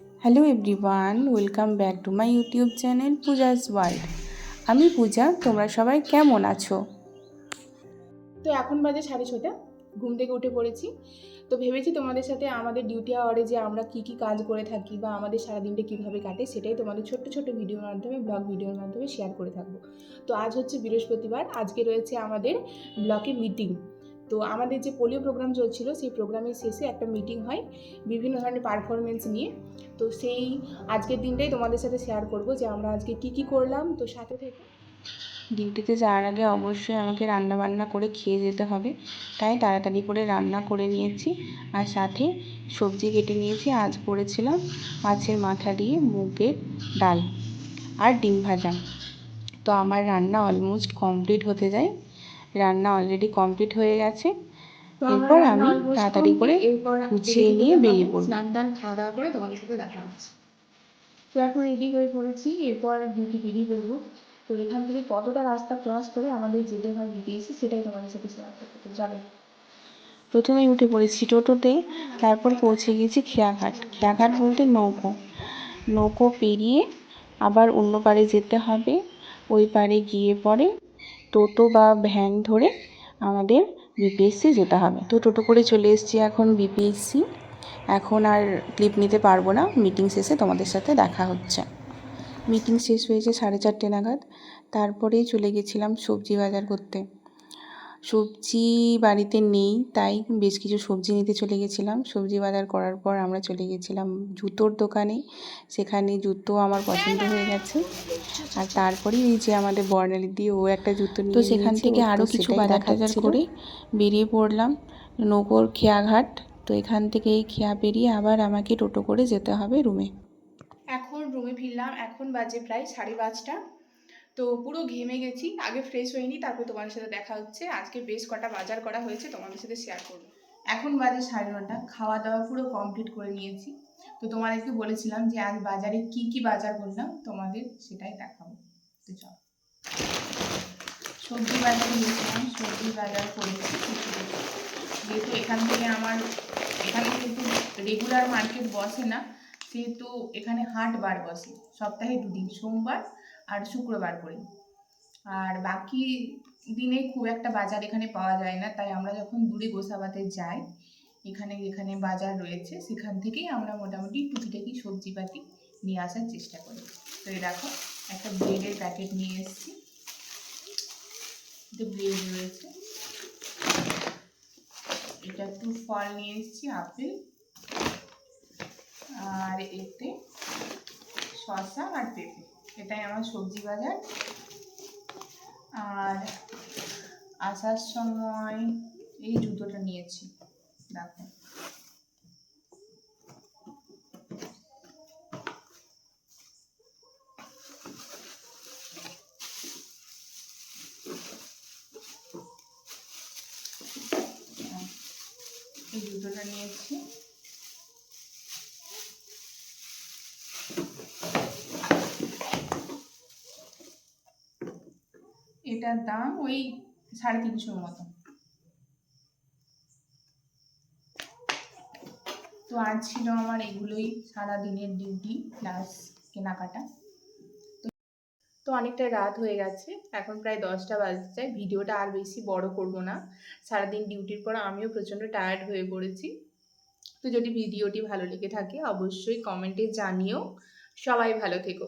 Hello everyone welcome back to my YouTube channel Puja's world আমি পূজা, তোমরা সবাই কেমন আছো? তো এখন বাজে সাড়ে ছটা, ঘুম থেকে উঠে পড়েছি। তো ভেবেছি তোমাদের সাথে আমাদের ডিউটি আওয়ারে যে আমরা কি কি কাজ করে থাকি বা আমাদের সারাদিনটা কীভাবে কাটে, সেটাই তোমাদের ছোট্ট ছোট্ট ভিডিওর মাধ্যমে ব্লগ ভিডিওর মাধ্যমে শেয়ার করে থাকব। তো আজ হচ্ছে বৃহস্পতিবার, আজকে রয়েছে আমাদের ব্লকে মিটিং তো আমাদের যে পোলিও প্রোগ্রাম চলছিল, সেই প্রোগ্রামের শেষে একটা মিটিং হয় বিভিন্ন ধরনের পারফরমেন্স নিয়ে। তো সেই আজকের দিনটাই তোমাদের সাথে শেয়ার করব যে আমরা আজকে কি কি করলাম। তো সাথে থেকে। ডিউটিতে যাওয়ার আগে অবশ্যই আমাকে রান্না বান্না করে খেয়ে যেতে হবে। তাই তাড়াতাড়ি করে রান্না করে নিয়েছি আর সাথে সবজি কেটে নিয়েছি, আজ করেছিলাম মাছের মাথা দিয়ে মুগের ডাল আর ডিম ভাজা। তো আমার রান্না অলমোস্ট কমপ্লিট হতে যায়। রান্না অলরেডি কমপ্লিট হয়ে গেছে। এরপর আমি তাড়াতাড়ি করে গুছিয়ে নিয়ে বেরিয়ে পড়ব। স্নান টান খাওয়া দাওয়া করে তোমাদের সাথে দেখা হচ্ছে। তো এখন রেডি হয়ে পড়েছি এরপর ডিউটি বেরিয়ে পড়ব তো এখান থেকে কতটা রাস্তা ক্রস করে আমাদের যেতে হয় বিপিএসসি সেটাই তোমাদের সাথে শেয়ার করতে তো চলো। প্রথমেই উঠে পড়েছি টোটোতে তারপর পৌঁছে গেছি খেয়াঘাট। খেয়াঘাট বলতে নৌকো। নৌকো পেরিয়ে আবার অন্য পাড়ে যেতে হবে ওই পাড়ে গিয়ে পরে টোটো বা ভ্যান ধরে আমাদের বিপিএসসি যেতে হবে। তো টোটো করে চলে এসেছি এখন বিপিএসসি এখন আর ক্লিপ নিতে পারব না। মিটিং শেষে তোমাদের সাথে দেখা হচ্ছে। মিটিং শেষ হয়েছে সাড়ে চারটে নাগাদ। তারপরেই চলে গেছিলাম সবজি বাজার করতে। সবজি বাড়িতে নেই তাই বেশ কিছু সবজি নিতে চলে গেছিলাম। সবজি বাজার করার পর আমরা চলে গেছিলাম জুতোর দোকানে। সেখানে জুতো আমার পছন্দ হয়ে গেছে। আর তারপরেই এই যে আমাদের বর্ণালী দিয়ে ও একটা জুতো নিয়ে তো সেখান থেকে আরও কিছু বাজার টাজার করে বেরিয়ে পড়লাম নৌকোর খেয়াঘাট। তো এখান থেকে এই খেয়া পেরিয়ে আবার আমাকে টোটো করে যেতে হবে রুমে। এখন রুমে ফিরলাম এখন বাজে প্রায় সাড়ে পাঁচটা। তো পুরো ঘেমে গেছি, আগে ফ্রেশ হয়নি তারপর তোমাদের সাথে দেখা হচ্ছে। আজকে বেশ কটা বাজার করা হয়েছে, তোমাদের সাথে শেয়ার করব। এখন বাজে সাড়ে নটা খাওয়া দাওয়া পুরো কমপ্লিট করে নিয়েছি। তো তোমাদেরকে বলেছিলাম যে আজ বাজারে কি কি বাজার করলাম, তোমাদের সেটাই দেখাবো। তো চল। সবজি বাজারে গিয়েছিলাম সবজি বাজার করেছি। যেহেতু এখান থেকে আমার, এখানে কিন্তু রেগুলার মার্কেট বসে না, সেহেতু এখানে হাট বার বসে। সপ্তাহে দুদিন, সোমবার আর শুক্রবার করে। আর বাকি দিনে খুব একটা বাজার এখানে পাওয়া যায় না, তাই আমরা যখন দূরে গোসাবাতে যাই, এখানে যেখানে বাজার রয়েছে, সেখান থেকেই আমরা মোটামুটি টুকিটাকি সবজিপাতি নিয়ে আসার চেষ্টা করি। তো এই দেখো, একটা ব্রেডের প্যাকেট নিয়ে এসেছি। ব্রেড রয়েছে। এটা একটু ফল নিয়ে এসেছি, আপেল। আর এতে শসা আর পেঁপে। এটাই আমার সবজি বাজার। আর আসার সময় এই জুতোটা নিয়েছি দেখো। এই জুতোটা নিয়েছি। এটার দাম ওই সাড়ে তিনশোর মতো। তো আজ ছিল আমার এগুলোই সারা দিনের ডিউটি প্লাস কেনাকাটা। তো- অনেকটা রাত হয়ে গেছে, এখন প্রায় দশটা যায় ভিডিওটা আর বেশি বড় করব না। সারাদিন ডিউটির পর আমিও প্রচণ্ড টায়ার্ড হয়ে পড়েছি। তো যদি ভিডিওটি ভালো লেগে থাকে, অবশ্যই কমেন্টে জানিও। সবাই ভালো থেকো।